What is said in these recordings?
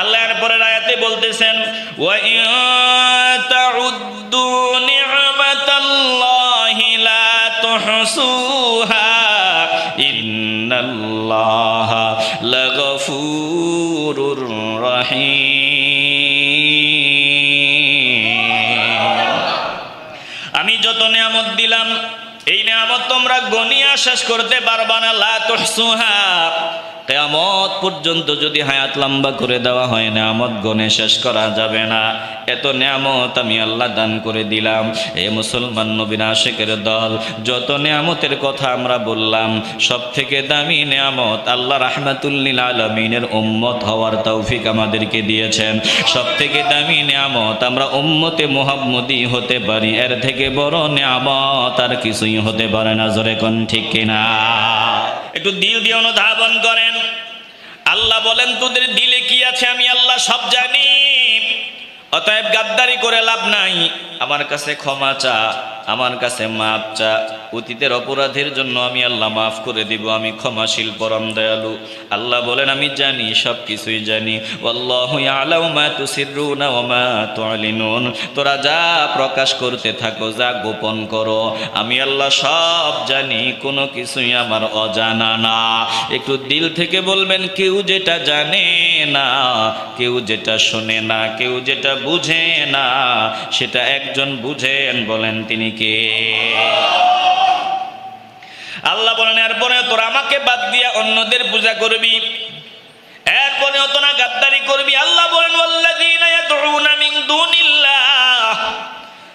আল্লাহর পরের আয়াতে বলতেছেন আমি যত নিয়ামত দিলাম, এই নিয়ামত তোমরা গনিয়া শেষ করতে পারবা না, লা তুহসুহা। কেয়ামত পর্যন্ত যদি হায়াত লম্বা করে দেওয়া হয়, নিয়ামত গনে শেষ করা যাবে না। এত নিয়ামত আমি আল্লাহ দান করে দিলাম। এ মুসলমান নবীন আশেকের দল, যত নিয়ামতের কথা আমরা বললাম সব থেকে দামি নিয়ামত আল্লাহ রাহমাতুল্লিল আলমিনের উম্মত হওয়ার তৌফিক আমাদেরকে দিয়েছেন। সব থেকে দামি নিয়ামত আমরা উম্মতে মোহাম্মদি হতে পারি, এর থেকে বড় নিয়ামত আর কিছুই হতে পারে না, জোরে কোন ঠিক কিনা? একটু দিল দিয়ে অনুধাবন করেন। আল্লাহ বলেন, তোদের দিলে কি আছে? আমি আল্লাহ সব জানি। অতএব গাদ্দারি করে লাভ নাই। আমার কাছে ক্ষমা চা, আমার কাছে মাপ চা। অতীতের অপরাধের জন্য আমি আল্লাহ মাফ করে দিব, আমি ক্ষমাশীল পরম দয়ালু। আল্লাহ বলেন, আমি জানি সব কিছুই জানি তোরা যা প্রকাশ করতে থাকো, যা গোপন করো, আমি আল্লাহ সব জানি, কোনো কিছুই আমার অজানা না। একটু দিল থেকে বলবেন, কেউ যেটা জানে না। কেউ যেটা শোনে না, কেউ যেটা বুঝে না, সেটা একজন বুঝেন, বলেন তিনি কে? আল্লাহ বলেন, এরপরে তোরা আমাকে বাদ দিয়া অন্যদের পূজা করবি। এরপরে অত না গাদ্দারি করবি। আল্লাহ বলেন মিন দুনিল্লাহ।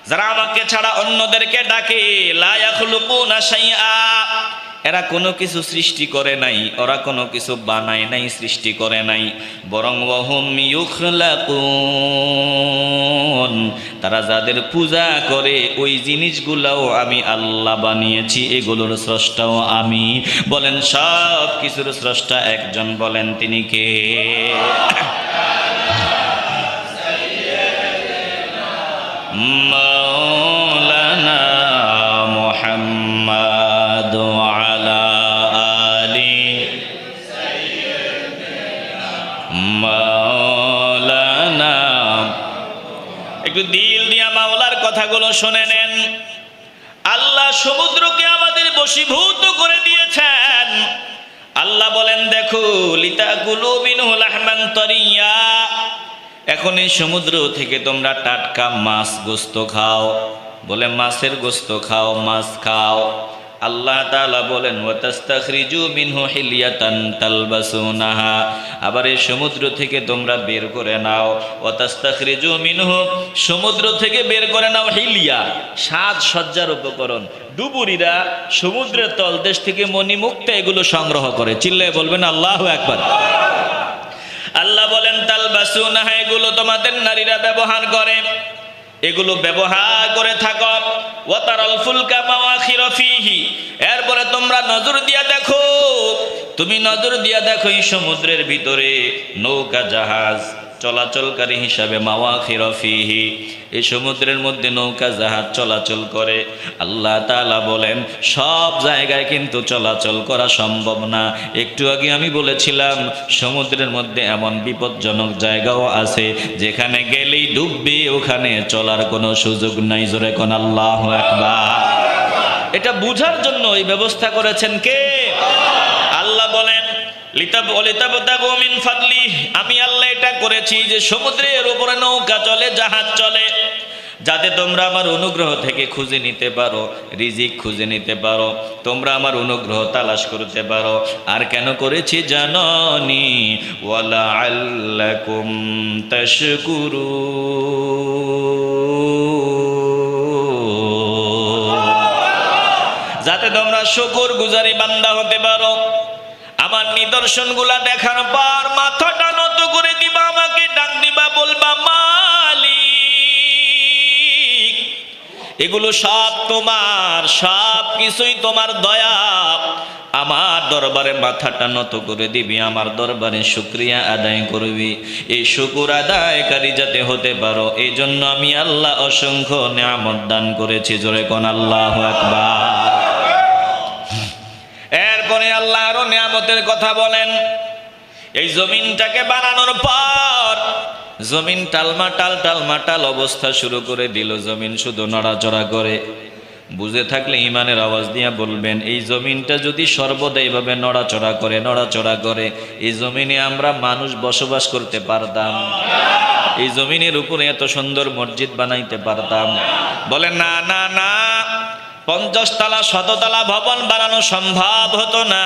যারা আমাকে ছাড়া অন্যদেরকে ডাকে, লা ইয়াখলুকুনা শাইআ। এরা কোনো কিছু সৃষ্টি করে নাই, ওরা কোনো কিছু বানায় নাই, সৃষ্টি করে নাই। বরং ওহমিউখলাকুন তারা যাদের পূজা করে, ওই জিনিসগুলাও আমি আল্লাহ বানিয়েছি, এগুলোর স্রষ্টাও আমি। বলেন, সব কিছুর স্রষ্টা একজন বলেন, তিনি কে? মা কথাগুলো শুনে নেন। আল্লাহ সমুদ্রকে আমাদের বশীভূত করে দিয়েছেন। আল্লাহ বলেন, দেখো লিতা মিনহু আহমান তরিয়া। এখন এই সমুদ্র থেকে তোমরা টাটকা মাছ গোস্ত খাও। বলে, মাছের গোস্ত খাও, মাছ খাও। আল্লাহ তালা বলেন মিনহু তালবাসুনাহা। আবার এই সমুদ্র থেকে তোমরা বের করে নাও। ওয়াতাস্তাখরিজু মিনহু, সমুদ্র থেকে বের করে নাও হিলিয়া। সাজ সজ্জার উপকরণ। ডুবুরিরা সমুদ্রের তলদেশ থেকে মণিমুক্তা এগুলো সংগ্রহ করে। চিল্লায় বলবেন, আল্লাহ একবার আল্লাহ বলেন তাল বাসুনাহা এগুলো তোমাদের নারীরা ব্যবহার করে। এগুলো ব্যবহার করে থাকো। ওয়াতারাল ফুলকা মাওয়াখির ফিহি। এরপরে তোমরা নজর দিয়া দেখো। তুমি নজর দিয়া দেখো এই সমুদ্রের ভিতরে নৌকা জাহাজ। চলাচলকারী হিসাবে মাওয়া ফিরফিহি এই সমুদ্রের মধ্যে নৌকা জাহাজ চলাচল করে। আল্লাহ তালা বলেন, সব জায়গায় কিন্তু চলাচল করা সম্ভব না। একটু আগে আমি বলেছিলাম, সমুদ্রের মধ্যে এমন বিপজ্জনক জায়গাও আছে, যেখানে গেলেই ডুববে, ওখানে চলার কোনো সুযোগ নাই। জোরে কোন আল্লাহ একবার এটা বুঝার জন্য এই ব্যবস্থা করেছেন কে আল্লাহ বলেন লিতাব লিতাবতাগু মিন ফাদলি আমি আল্লাহ এটা করেছি যে সমুদ্রের উপরে নৌকা চলে, জাহাজ চলে। যাতে তোমরা আমার অনুগ্রহ থেকে খুঁজে নিতে পারো, রিজিক খুঁজে নিতে পারো, তোমরা আমার অনুগ্রহ তালাশ করতে পারো। আর কেন করেছি জাননি? ওয়ালা যাতে তোমরা শুকুর গুজারি বান্দা হতে পারো। আমার নিদর্শনগুলা দেখার পর মাথাটা নত করে দিবা, আমাকে ডাক দিবা, বলবা, মালিক, এগুলো সব তোমার, সব কিছুই তোমার দয়া। আমার দরবারে মাথাটা নত করে দিবি, আমার দরবারে শুক্রিয়া আদায় করবি। এই শুকুর আদায়কারী যাতে হতে পারো এই জন্য আমি আল্লাহ অসংখ্য নিয়ামত দান করেছি, জোরে কোন আল্লাহ আকবার। আল্লাহ আরও নিয়ামতের কথা বলেন। এই জমিনটাকে বানানোর পর জমিন টালমাটাল টালমাটাল অবস্থা শুরু করে দিল। জমিন শুধু নড়াচড়া করে। বুঝে থাকলে ইমানের আওয়াজ দিয়া বলবেন, এই জমিনটা যদি সর্বদা এইভাবে নড়াচড়া করে নড়াচড়া করে, এই জমিনে আমরা মানুষ বসবাস করতে পারতাম। এই জমিনের উপরে এত সুন্দর মসজিদ বানাইতে পারতাম। বলে না না না পঞ্চাশ তালা শততলা ভবন বানানো সম্ভব হতো না।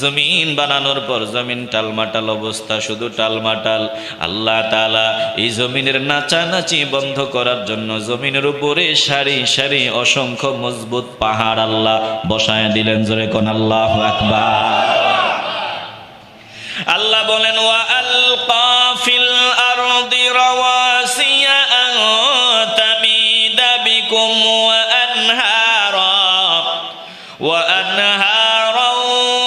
জমিন বানানোর পর জমিন টালমাটাল অবস্থা, শুধু টালমাটাল। আল্লাহ তালা এই জমিনের নাচানাচি বন্ধ করার জন্য জমিনের উপরে সারি সারি অসংখ্য মজবুত পাহাড় আল্লাহ বসায় দিলেন জোরে কোন আল্লাহ আকবার। আল্লাহ বলেন, ওয়া আলকা ফিল আরদি রাওয়াসিয়া আন তামিদা ওয়া আনহারা ওয়া আনহারা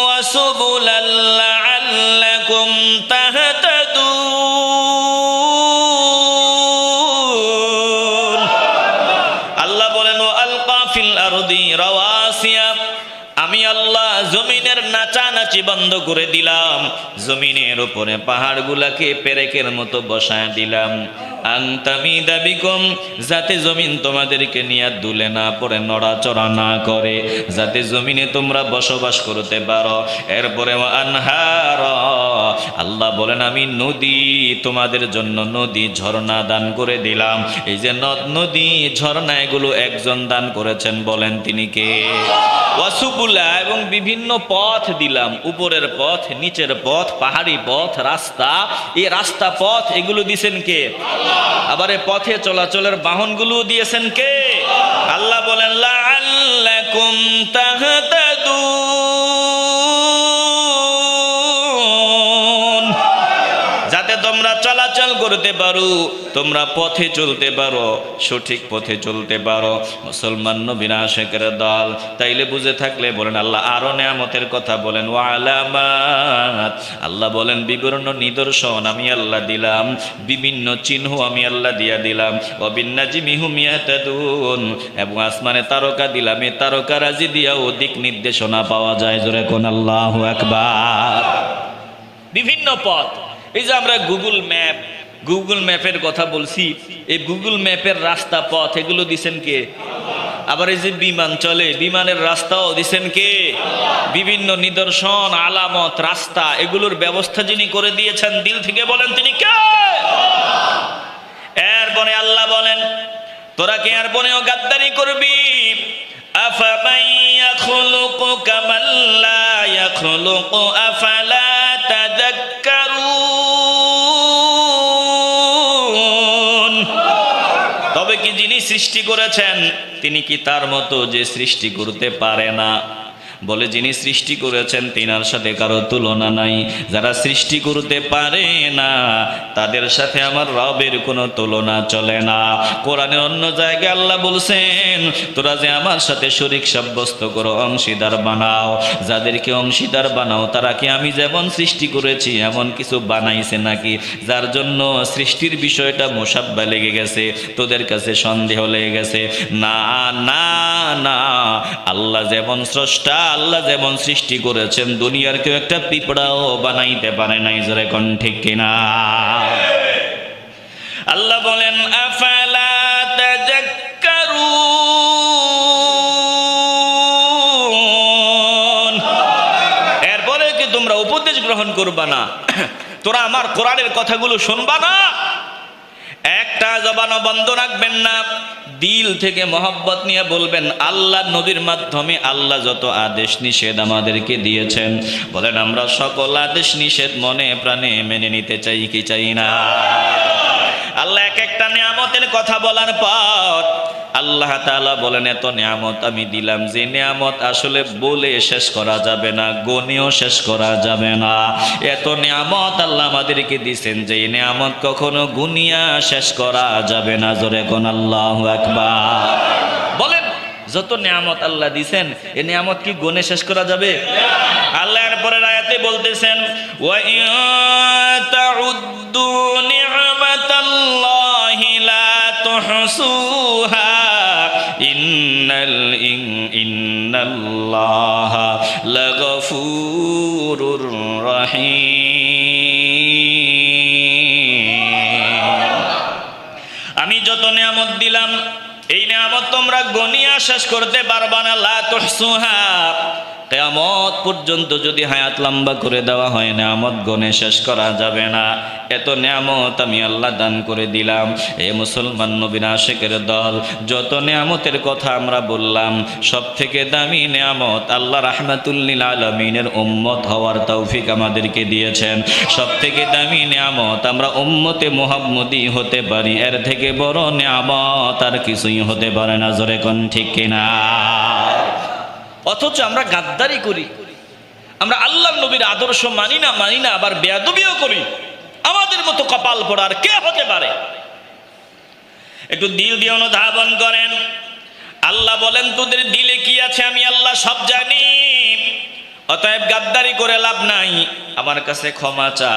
ওয়া সুবুলাল লাআল্লাকুম তাহতাদুন আল্লাহ বলেন ও আলকা ফিল আরদি রাওয়াসিয়া আমি আল্লাহ জমিনের নাচানাচি বন্ধ করে দিলাম। জমিনের উপরে পাহাড়গুলাকে পেরেকের মতো বসায় দিলাম। আংতামি দাবিকম যাতে জমিন তোমাদেরকে নিয়ে দুলে না পড়ে, নড়াচড়া না করে। যাতে জমিনে তোমরা বসবাস করতে পারো। এরপরে আনহার, আল্লাহ বলেন, আমি নদী তোমাদের জন্য নদী ঝর্ণা দান করে দিলাম। এই যে নদ নদী ঝর্ণা, এগুলো একজন দান করেছেন বলেন তিনি কে? ওয়াসুবুলা এবং বিভিন্ন পথ দিলাম। উপরের পথ, নিচের পথ পাহাড়ি পথ, রাস্তা। এই রাস্তা পথ, এগুলো দিয়েছেন কে? আবার এ পথে চলাচলের বাহনগুলো দিয়েছেন কে? আল্লাহ বলেন, লাআল্লাকুম তাহতাদুন। করতে পারো, তোমরা পথে চলতে পারো, সঠিক পথে চলতে পারো। মুসলমান নবীন আশেকের দল, তাইলে বুঝে থাকলে বলেন, আল্লাহ আরও নেয়ামতের কথা বলেন ও আল্লাহ বলেন, বিবরণ নিদর্শন আমি আল্লাহ দিলাম, বিভিন্ন চিহ্ন আমি আল্লাহ দিয়া দিলাম অবিন্নাজি মিহুমিয়াতাদুন এবং আসমানে তারকা দিলাম, এ তারকা রাজি দিয়া অধিক নির্দেশনা পাওয়া যায়, জোরে কোন আল্লাহ একবার বিভিন্ন পথ, এই যে আমরা গুগল ম্যাপ গুগল ম্যাপের কথা বলছি, এই গুগল ম্যাপের রাস্তা পথ এগুলো দিছেন কে? আবার এই যে বিমান চলে, বিমানের রাস্তাও দিছেন কে? বিভিন্ন নিদর্শন, আলামত, রাস্তা, এগুলোর ব্যবস্থা যিনি করে দিয়েছেন, দিল থেকে বলেন তিনি কে? এরপরে আল্লাহ বলেন, তোরা কে আর বনেও গাদ্দারি করবি? আফামান ইয়াখলুকু কামান লা ইয়াখলুকু আফালা সৃষ্টি করেছেন তিনি কি তার মতো যে সৃষ্টি করতে পারে না? বলে, যিনি সৃষ্টি করেছেন, তিনার সাথে কারও তুলনা নাই। যারা সৃষ্টি করতে পারে না, তাদের সাথে আমার রবের কোনো তুলনা চলে না। কোরআনের অন্য জায়গায় আল্লাহ বলছেন, তোরা যে আমার সাথে শরিক সাব্যস্ত করো, অংশীদার বানাও। যাদেরকে অংশীদার বানাও, তারা কি আমি যেমন সৃষ্টি করেছি, এমন কিছু বানাইছে নাকি? যার জন্য সৃষ্টির বিষয়টা মোসাব্বা লেগে গেছে, তোদের কাছে সন্দেহ লেগে গেছে। না না না, আল্লাহ যেমন স্রষ্টা আল্লাহ যেমন সৃষ্টি করেছেন, দুনিয়ার কেউ একটা পিঁপড়াও বানাইতে পারে নাই, জোরে কোন ঠিক কিনা? আল্লাহ বলেন এরপরে কি তোমরা উপদেশ গ্রহণ করবা না? তোরা আমার কোরআনের কথাগুলো শুনবা না? একটা জবানও বন্ধ রাখবেন না। দিল থেকে মহব্বত নিয়ে বলবেন আল্লাহ নবীর মাধ্যমে আল্লাহ যত আদেশ নিষেধ আমাদেরকে দিয়েছেন। বলেন, আমরা সকল আদেশ নিষেধ মনে প্রাণে মেনে নিতে চাই কি চাই না? আল্লাহ এক একটা নিয়ামতের কথা বলার পর আল্লাহ তাআলা বলেন, এত নিয়ামত আমি দিলাম যে নিয়ামত আসলে বলে শেষ করা যাবে না গনেও শেষ করা যাবে না। এত নিয়ামত আল্লাহ আমাদেরকে দিছেন যে নিয়ামত কখনো গুনিয়া শেষ করা যাবে না। জোরে কোন আল্লাহ একবার বলেন, যত নিয়ামত আল্লাহ দিছেন এ নিয়ামত কি গনে শেষ করা যাবে? আল্লাহ এরপরে আয়াতে বলতেছেন, ওয়া লা তুহসুহা إن الله لغفور رحيم. আমি যত নিয়ামত দিলাম, এই নিয়ামত তোমরা গনিয়া শেষ করতে পারবা না, লা তুহসুহা। কেয়ামত পর্যন্ত যদি হায়াত লম্বা করে দেওয়া হয়, নিয়ামত গনে শেষ করা যাবে না। এত নিয়ামত আমি আল্লাহ দান করে দিলাম। এ মুসলমান নবীন আশেকের দল, যত নিয়ামতের কথা আমরা বললাম সব থেকে দামি নিয়ামত আল্লাহ রাহমাতুল্লিল আলমিনের উম্মত হওয়ার তৌফিক আমাদেরকে দিয়েছেন। সব থেকে দামি নিয়ামত আমরা উম্মতে মোহাম্মদি হতে পারি, এর থেকে বড় নিয়ামত আর কিছুই হতে পারে না, জোরে কোন ঠিক কিনা? অথচ আমরা গাদ্দারি করি। আমরা আল্লাহ নবীর আদর্শ মানি না মানি না, আবার বেয়াদবিও করি। আমাদের মতো কপাল পড়ার কে হতে পারে? একটু দিল দিয়ে অনুধাবন করেন। আল্লাহ বলেন, তোদের দিলে কি আছে আমি আল্লাহ সব জানি। অতএব গাদ্দারি করে লাভ নাই। আমার কাছে ক্ষমা চা,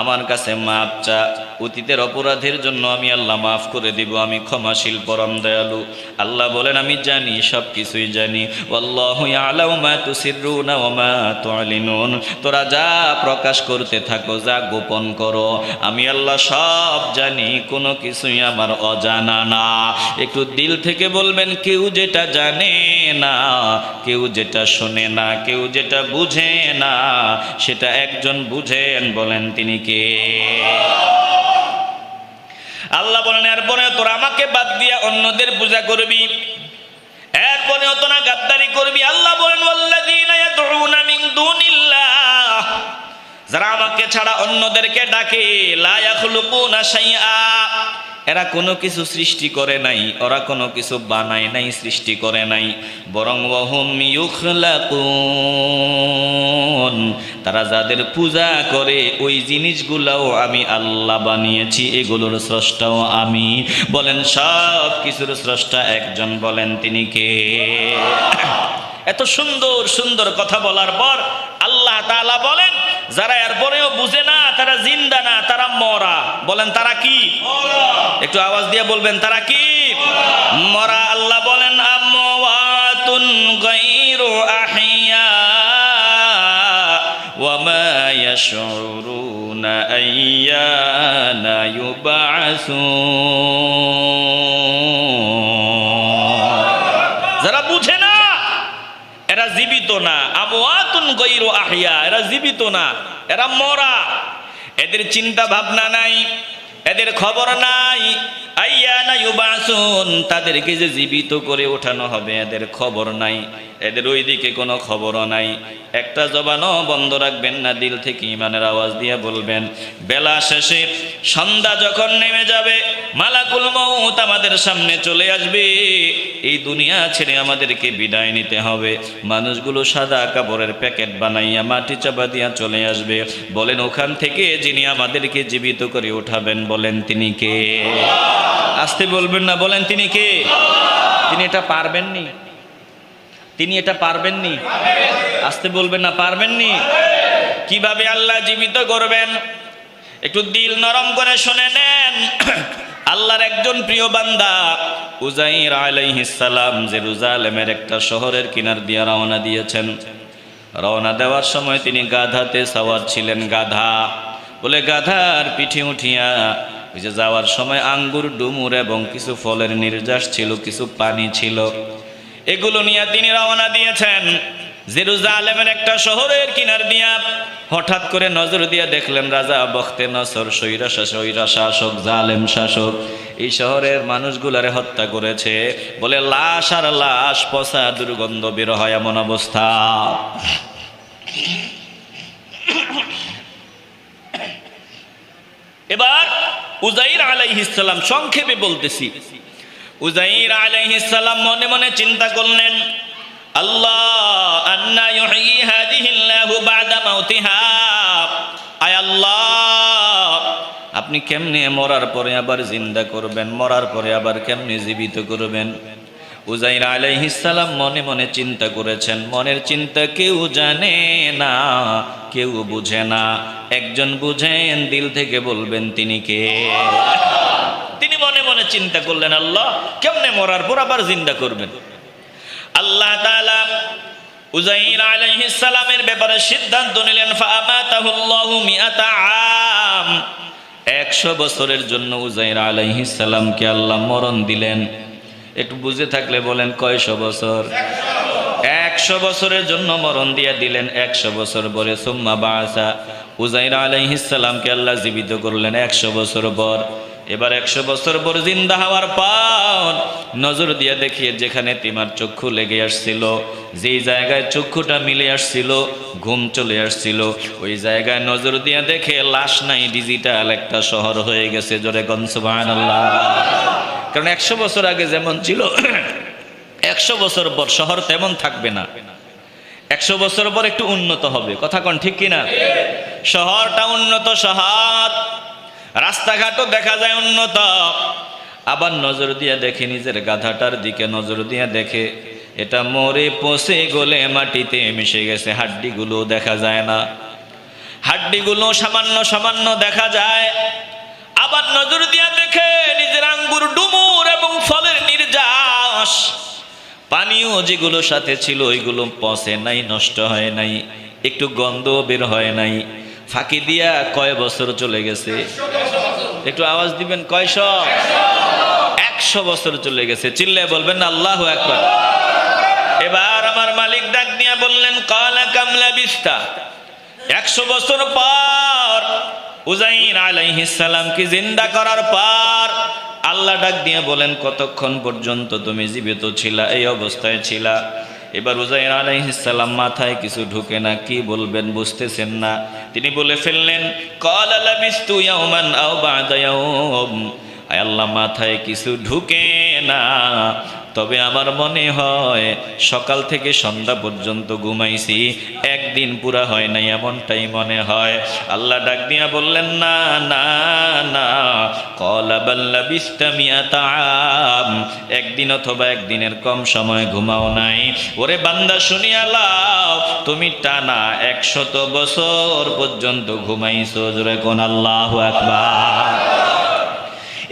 আমার কাছে মাপ চা। অতীতের অপরাধের জন্য আমি আল্লাহ মাফ করে দিব, আমি ক্ষমাশীল, পরম দয়ালু। আল্লাহ বলেন, আমি জানি সব কিছুই জানি তোরা যা প্রকাশ করতে থাকো, যা গোপন করো, আমি আল্লাহ সব জানি, কোনো কিছুই আমার অজানা না। একটু দিল থেকে বলবেন, কেউ যেটা জানে না, কেউ যেটা শোনে না, কেউ যেটা বুঝে না, সেটা একজন বুঝেন, বলেন, তিনি কে? আল্লাহ বলেন এরপরে তোরা আমাকে বাদ দিয়া অন্যদের পূজা করবি। এরপরে তো না গাদ্দারি করবি। আল্লাহ বলেন যারা আমাকে ছাড়া অন্যদেরকে ডাকে, লা ইয়াখলুকুনা শাইআ। এরা কোনো কিছু সৃষ্টি করে নাই, ওরা কোনো কিছু বানায় নাই, সৃষ্টি করে নাই। বরং তারা যাদের পূজা করে, ওই জিনিসগুলাও আমি আল্লাহ বানিয়েছি, এগুলোর স্রষ্টাও আমি। বলেন সব কিছুর স্রষ্টা একজন বলেন, তিনি কে? এত সুন্দর সুন্দর কথা বলার পর আল্লাহ তালা বলেন, যারা এরপরেও বুঝে না, তারা জিন্দা না, তারা মরা। বলেন, তারা কি? একটু আওয়াজ দিয়ে বলবেন, তারা কি? মরা। আল্লাহ বলেন আহিয়া ইউবাসুন যারা বুঝে না এরা জীবিত না আবওয়াতুন গৈরু আহিয়া এরা জীবিত না এরা মরা। এদের চিন্তা ভাবনা নাই এদের খবর নাই তাদেরকে যে জীবিত করে ওঠানো হবে, এদের খবর নাই। এদের ওই দিকে কোনো খবরও নাই। একটা জবানও বন্ধ রাখবেন না, দিল থেকে ইমানের আওয়াজ দিয়ে বলবেন, বেলা শেষে সন্ধ্যা যখন নেমে যাবে, মালাকুল মৌত আমাদের সামনে চলে আসবে। এই দুনিয়া ছেড়ে আমাদেরকে বিদায় নিতে হবে। মানুষগুলো সাদা কাপড়ের প্যাকেট বানাইয়া মাটি চাপা দিয়া চলে আসবে। বলেন, ওখান থেকে যিনি আমাদেরকে জীবিত করে উঠাবেন বলেন তিনি কে? আসতে বলবেন না, বলেন তিনি কে? তিনি এটা পারবেননি। তিনি এটা পারবেননি। আসতে বলবেন না, পারবেননি? কীভাবে আল্লাহ জীবিত করবেন? একটু দিল নরম করে শুনে নেন। আল্লাহর একজন প্রিয় বান্দা, উজাইর আলাইহিস সালাম, জেরুজালেমের একটা শহরের কিনার দিয়ে রওনা দিয়েছেন। রওনা দেওয়ার সময় তিনি গাধাতে সাওয়ার ছিলেন, গাধা। বলে, গাধার পিঠে উঠিয়া ওই যে যাওয়ার সময় আঙ্গুর, ডুমুর এবং কিছু ফলের নির্যাস ছিল, কিছু পানি ছিল। এগুলো নিয়ে তিনি রওনা দিয়েছেন। জেরুজালেমের একটা শহরের কিনার দিয়া হঠাৎ করে নজর দিয়ে দেখলেন রাজা বখতে নসর সৈরা সৈরা শাসক জালেম শাসক। এই শহরের মানুষগুলারে হত্যা করেছে। বলে, লাশ আর লাশ, পচা দুর্গন্ধ বের হয় এমন অবস্থা। এবার উজাইর আলাইহিসাল্লাম সংক্ষেপে বলতেছি। উজাইর আলাইহিসাল্লাম মনে মনে চিন্তা করলেন, আল্লাহ বাদা আয় আল্লাহ, আপনি কেমনে মরার পরে আবার জিন্দা করবেন, মরার পরে আবার কেমনে জীবিত করবেন? উজাইর আলাইহিসাল্লাম মনে মনে চিন্তা করেছেন। মনের চিন্তা কেউ জানে না, কেউ বুঝে না। একজন বুঝেন, দিল থেকে বলবেন, তিনি কে? তিনি মনে মনে চিন্তা করলেন, আল্লাহ, কেমনে মরার পর আবার জিন্দা করবেন? আল্লাহ তাআলা উজাইর আলাইহিস সালামের ব্যাপারে সিদ্ধান্ত নিলেন ফামাতাহুল্লাহু মিআতা আম। একশো বছরের জন্য উজাইর আলাইহিসাল্লামকে আল্লাহ মরণ দিলেন। একটু বুঝে থাকলে বলেন কয়শো বছর? একশো বছরের জন্য মরণ দিয়ে দিলেন, একশো বছর পরে সুম্মা বাসা উজাইর আলাইহিসাল্লামকে আল্লাহ জীবিত করলেন, একশো বছর পর। এবার একশো বছর পর জিন্দা হওয়ার পর নজর দিয়ে দেখিয়ে যেখানে তিমার চক্ষু লেগে আসছিল, যেই জায়গায় চক্ষুটা মিলে আসছিল, ঘুম চলে আসছিল, ওই জায়গায় নজর দিয়ে দেখে লাশ নাই, ডিজিটাল একটা শহর হয়ে গেছে, জোরে গনসুবান আল্লাহ কারণ একশো বছর আগে যেমন ছিল, একশো বছর পর শহর তেমন থাকবে না। একশো বছর পর একটু উন্নত হবে। কথা কন ঠিক কিনা? শহরটা উন্নত, শহর। রাস্তাঘাটও দেখা যায় উন্নত। আবার নজর দিয়ে দেখে, নিজের গাধাটার দিকে নজর দিয়ে দেখে, এটা মরে পচে গলে মাটিতে মিশে গেছে হাড্ডিগুলো দেখা যায় না। হাড্ডিগুলো সামান্য সামান্য দেখা যায়। আবার নজর দিয়ে দেখে নিজের আঙ্গুর ডুমুর এবং ফলের নির্যাস। পানীয় যেগুলো সাথে ছিল, ওইগুলো পচে নাই, নষ্ট হয় নাই, একটু গন্ধ বের হয় নাই। ফাঁকি দিয়া কয় বছর চলে গেছে? একটু আওয়াজ দিবেন, কয়শ? একশো বছর চলে গেছে। চিল্লে বলবেন, আল্লাহ একবার এবার আমার মালিক ডাক দিয়া বললেন কলা কামলা বিস্তা একশো বছর পর উজাইন আলাইহিসালামকে জিন্দা করার পর আল্লাহ ডাক দিয়ে বলেন, কতক্ষণ পর্যন্ত তুমি জীবিত ছিলা? এই অবস্থায় ছিলা? এবার উজাইর আলাইহিসাল্লাম মাথায় কিছু ঢুকে না, কি বলবেন বুঝতেছেন না। তিনি বলে ফেললেন, কল আল্লাহ, মাথায় কিছু ঢুকে না। তবে আমার মনে হয় সকাল থেকে সন্ধ্যা পর্যন্ত ঘুমাইছি, একদিন পুরা হয় নাই এমনটাই মনে হয়। আল্লাহ ডাক দিয়া বললেন, না না না। কলা বাল্লা বিস্তামিয়া তাম একদিন অথবা একদিনের কম সময় ঘুমাও নাই। ওরে বান্দা, শুনিয়া লাও, তুমি টানা একশত বছর পর্যন্ত ঘুমাইছো, জোরে কোন আল্লাহ একবার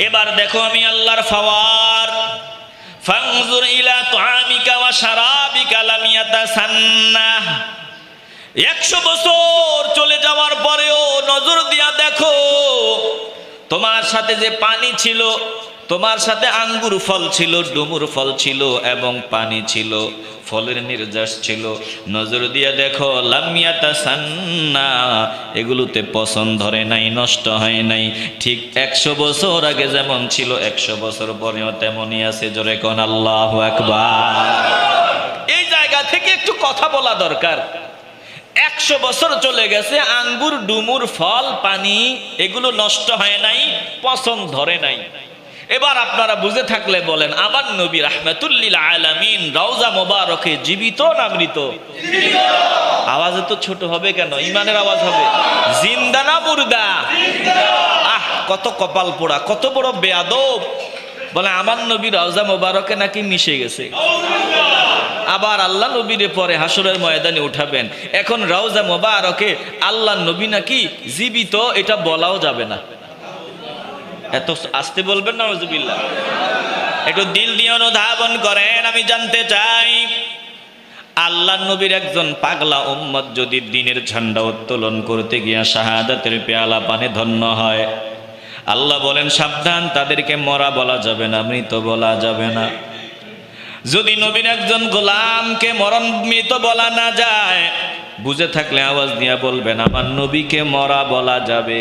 এবার দেখো আমি আল্লাহর ফাওয়ার ফাংজুর ইলা তুআমিকা ওয়া শারাবিকা লাম ইয়াতাসান্না। একশো বছর চলে যাওয়ার পরেও নজর দিয়া দেখো, তোমার সাথে যে পানি ছিল তোমার সাথে আঙ্গুর ফল ছিল, ডুমুর ফল ছিল এবং পানি ছিল, ফলের নির্যাস ছিল। নজর দিয়ে দেখো লামিয়াতা সান্না এগুলোতে পছন্দ ধরে নাই, নষ্ট হয় নাই। ঠিক একশো বছর আগে যেমন ছিল, একশো বছর পরেও তেমনই আছে, জোরে কোন আল্লাহ একবার এই জায়গা থেকে একটু কথা বলা দরকার। একশো বছর চলে গেছে, আঙ্গুর, ডুমুর, ফল, পানি, এগুলো নষ্ট হয় নাই পছন্দ ধরে নাই। এবার আপনারা বুঝে থাকলে বলেন, আমার নবী রাহমাতুল্লিল আলামিন রওজা মোবারকে জীবিত না মৃত? আওয়াজ তো ছোট হবে কেন? ইমানের আওয়াজ হবে। জিন্দা না মুর্দা আহ, কত কপাল পোড়া, কত বড় বেয়াদব। বলে, আমার নবী রওজা মোবারকে নাকি মিশে গেছে? আবার আল্লাহ নবীরে পরে হাসরের ময়দানে উঠাবেন। এখন রওজা মোবারকে আল্লাহ নবী নাকি জীবিত, এটা বলাও যাবে না। এত আসতে বলবেন না রজুবিল্লা একটু দিল দিয়ে অনুধাবন করেন, আমি জানতে চাই, আল্লাহ নবীর একজন পাগলা উম্মত যদি দিনের ঝান্ডা উত্তোলন করতে গিয়া শাহাদাতের পেয়ালা পানে ধন্য হয়, আল্লাহ বলেন, সাবধান, তাদেরকে মরা বলা যাবে না, মৃত বলা যাবে না। যদি নবীর একজন গোলামকে মরণ মৃত বলা না যায়, বুঝে থাকলে আওয়াজ দিয়া বলবেন, আমার নবীকে মরা বলা যাবে।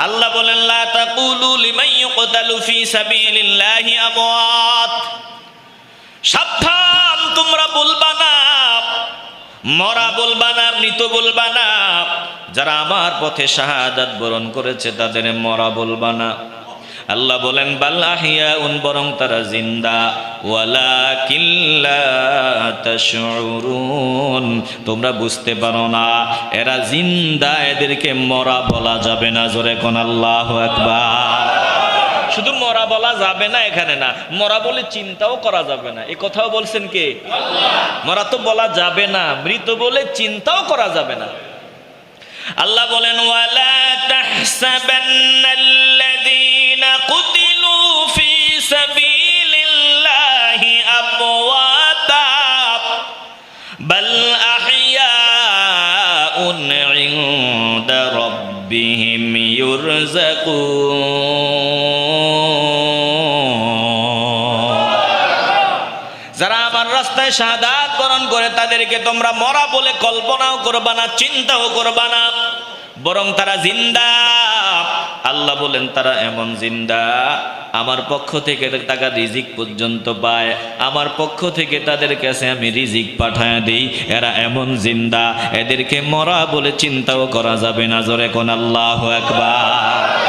আল্লাহ বলেন, লা তাকুলু লিমান ইউকতালু ফি সাবিলিল্লাহি আমওয়াত। সাবধান, তোমরা বলবা না। মরা বলবা না, মৃত বলবা না। যারা আমার পথে শাহাদাত বরণ করেছে, তাদের মরা বলবা না। আল্লাহ বলেন বাল্লাহিয়া উন বরং তারা জিন্দা। ওয়ালাকিন লা তাশউরুন। তোমরা বুঝতে পারো না এরা জিন্দা এদেরকে মরা বলা যাবে না। জোরে কোন আল্লাহু আকবার। শুধু মরা বলা যাবে না এখানে না মরা বলে চিন্তাও করা যাবে না। এ কথাও বলছেন কে? মরা তো বলা যাবে না মৃত বলে চিন্তাও করা যাবে না। আল্লাহ বলেন ওয়ালা তাহসাবান্নাল্লাযীনা কুতিলু ফি যারা আমার রাস্তায় শাহাদাত বরণ করে তাদেরকে তোমরা মরা বলে কল্পনাও করবা না, চিন্তাও করবা না, বরং তারা জিন্দা। আল্লাহ বলেন, তারা এমন জিন্দা, আমার পক্ষ থেকে টাকা রিজিক পর্যন্ত পায়। আমার পক্ষ থেকে তাদের কাছে আমি রিজিক পাঠায় দিই। এরা এমন জিন্দা, এদেরকে মরা বলে চিন্তাও করা যাবে না। জোরে কোন আল্লাহ একবার